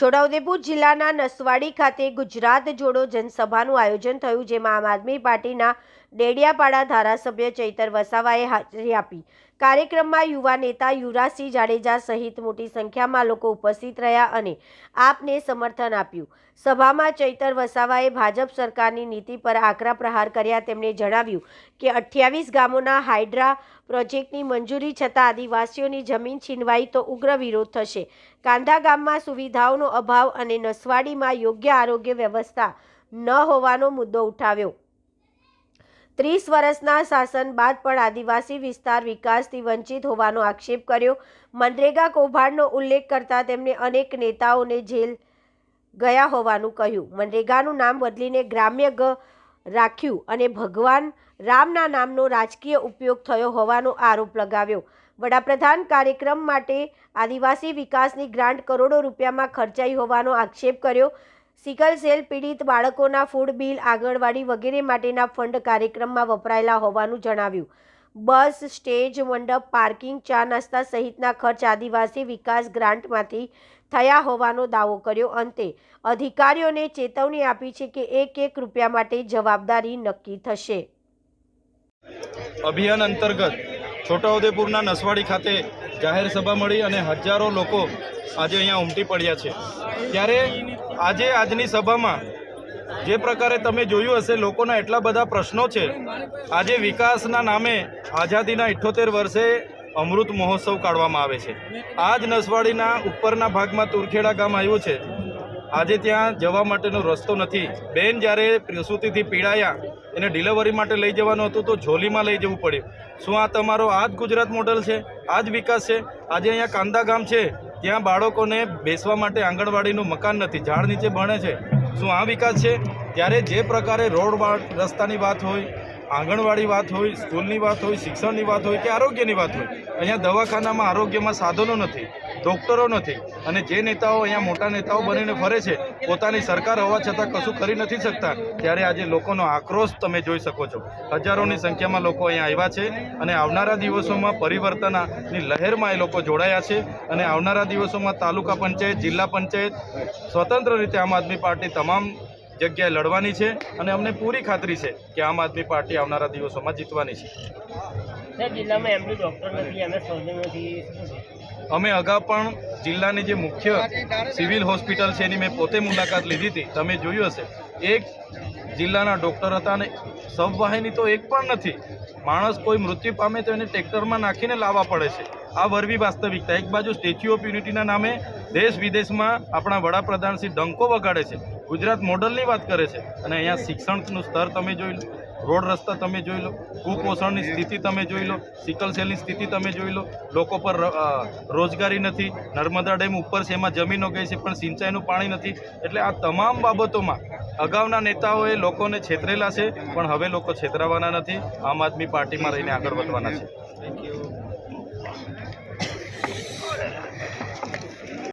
છોટાઉદેપુર જિલ્લાના નસવાડી ખાતે ગુજરાત જોડો જનસભાનું આયોજન થયું જેમાં આમ આદમી પાર્ટીના ડેડિયાપાડા ધારાસભ્ય ચૈતર વસાવાએ હાજરી આપી. કાર્યક્રમમાં યુવા નેતા યુવરાજસિંહ જાડેજા સહિત મોટી સંખ્યામાં લોકો ઉપસ્થિત રહ્યા અને આપને સમર્થન આપ્યું. સભામાં ચૈતર વસાવાએ ભાજપ સરકારની નીતિ પર આકરા પ્રહાર કર્યા. તેમણે જણાવ્યું કે અઠ્યાવીસ ગામોના હાઇડ્રા પ્રોજેક્ટની મંજૂરી છતાં આદિવાસીઓની જમીન છીનવાઈ તો ઉગ્ર વિરોધ થશે. કાંધા ગામમાં સુવિધાઓનો અભાવ અને નસવાડીમાં યોગ્ય આરોગ્ય વ્યવસ્થા ન હોવાનો મુદ્દો ઉઠાવ્યો. ત્રીસ વર્ષના શાસન બાદ પણ આદિવાસી વિસ્તાર વિકાસથી વંચિત હોવાનો આક્ષેપ કર્યો. મનરેગા કૌભાંડનો ઉલ્લેખ કરતા તેમણે અનેક નેતાઓને જેલ ગયા હોવાનું કહ્યું. મનરેગાનું નામ બદલીને ગ્રામ્ય ગ રાખ્યું અને ભગવાન રામના નામનો રાજકીય ઉપયોગ થયો હોવાનો આરોપ લગાવ્યો. વડાપ્રધાન કાર્યક્રમ માટે આદિવાસી વિકાસની ગ્રાન્ટ કરોડો રૂપિયામાં ખર્ચાઈ હોવાનો આક્ષેપ કર્યો. સિકલ સેલ પીડિત બાળકોના ફૂડ બિલ, આંગણવાડી વગેરે માટેના ફંડ કાર્યક્રમમાં વપરાયેલા હોવાનું જણાવ્યું. બસ, સ્ટેજ, મંડપ, પાર્કિંગ, ચા નાસ્તા સહિતના ખર્ચ આદિવાસી વિકાસ ગ્રાન્ટમાંથી થયા હોવાનો દાવો કર્યો. અંતે, અધિકારીઓને ચેતવણી આપી છે કે એક એક રૂપિયા માટે જવાબદારી નક્કી થશે. અભિયાન અંતર્ગત છોટાઉદેપુરના નસવાડી ખાતે જાહેર સભા મળી અને હજારો લોકો આજે અહીંયા ઉમટી પડ્યા છે. ત્યારે આજે આજની સભામાં જે પ્રકારે તમે જોયું હશે, લોકોના એટલા બધા પ્રશ્નો છે. આજે વિકાસના નામે આઝાદીના ઇઠ્ઠોતેર વર્ષે અમૃત મહોત્સવ કાઢવામાં આવે છે. આ જ નસવાડીના ઉપરના ભાગમાં તુરખેડા ગામ આવ્યું છે. આજે ત્યાં જવા માટેનો રસ્તો નથી. બેન જ્યારે પ્રસૂતિથી પીડાયા, એને ડિલિવરી માટે લઈ જવાનું હતું તો ઝોલીમાં લઈ જવું પડ્યું. શું આ તમારો આ જ ગુજરાત મોડલ છે? આ જ વિકાસ છે? આજે અહીંયા કાંદા ગામ છે. ત્યાં બાળકોને બેસવા માટે આંગણવાડીનું મકાન નથી, ઝાડ નીચે ભણે છે. શું આ વિકાસ છે? ત્યારે જે પ્રકારે રોડ રસ્તાની વાત હોય આંગણવાડી વાત હોય, સ્કૂલની વાત હોય, શિક્ષણની વાત હોય કે આરોગ્યની વાત હોય, અહીંયા દવાખાનામાં આરોગ્યમાં સાધનો નથી, ડૉક્ટરો નથી. અને જે નેતાઓ અહીંયા મોટા નેતાઓ બનીને ફરે છે, પોતાની સરકાર હોવા છતાં કશું કરી નથી શકતા, ત્યારે આજે લોકોનો આક્રોશ તમે જોઈ શકો છો. હજારોની સંખ્યામાં લોકો અહીંયા આવ્યા છે અને આવનારા દિવસોમાં પરિવર્તનની લહેરમાં એ લોકો જોડાયા છે અને આવનારા દિવસોમાં તાલુકા પંચાયત, જિલ્લા પંચાયત સ્વતંત્ર રીતે આમ આદમી પાર્ટી તમામ જગ્યાએ લડવાની છે અને અમને પૂરી ખાતરી છે કે આમ આદમી પાર્ટી આવનારા દિવસોમાં જીતવાની છે. જિલ્લામાં એમડી નથી નથી અમે અગાઉ પણ જિલ્લાની જે મુખ્ય સિવિલ હોસ્પિટલ છે એની મેં પોતે મુલાકાત લીધી હતી. તમે જોયું હશે. એક જિલ્લાના ડૉક્ટર હતા અને સબવાહિની તો એક પણ નથી. માણસ કોઈ મૃત્યુ પામે તો એને ટ્રેક્ટરમાં નાખીને લાવવા પડે છે. આ વરવી વાસ્તવિકતા. એક બાજુ સ્ટેચ્યુ ઓફ યુનિટીના નામે દેશ વિદેશમાં આપણા વડાપ્રધાન શ્રી ડંકો વગાડે છે, ગુજરાત મોડલની વાત કરે છે, અને અહીંયા શિક્ષણનું સ્તર તમે જોઈ લો, રોડ રસ્તા તમે જોઈ લો, કુપોષણની સ્થિતિ તમે જોઈ લો, સિકલ સેલની સ્થિતિ તમે જોઈ લો, લોકો પર રોજગારી નથી, નર્મદા ડેમ ઉપર છે, એમાં જમીનો ગઈ છે, પણ સિંચાઈનું પાણી નથી, એટલે આ તમામ બાબતોમાં અગાઉના નેતાઓએ લોકોને છેતરેલા છે, પણ હવે લોકો છેતરાવાના નથી, આમ આદમી પાર્ટીમાં રહીને આગળ વધવાના છે.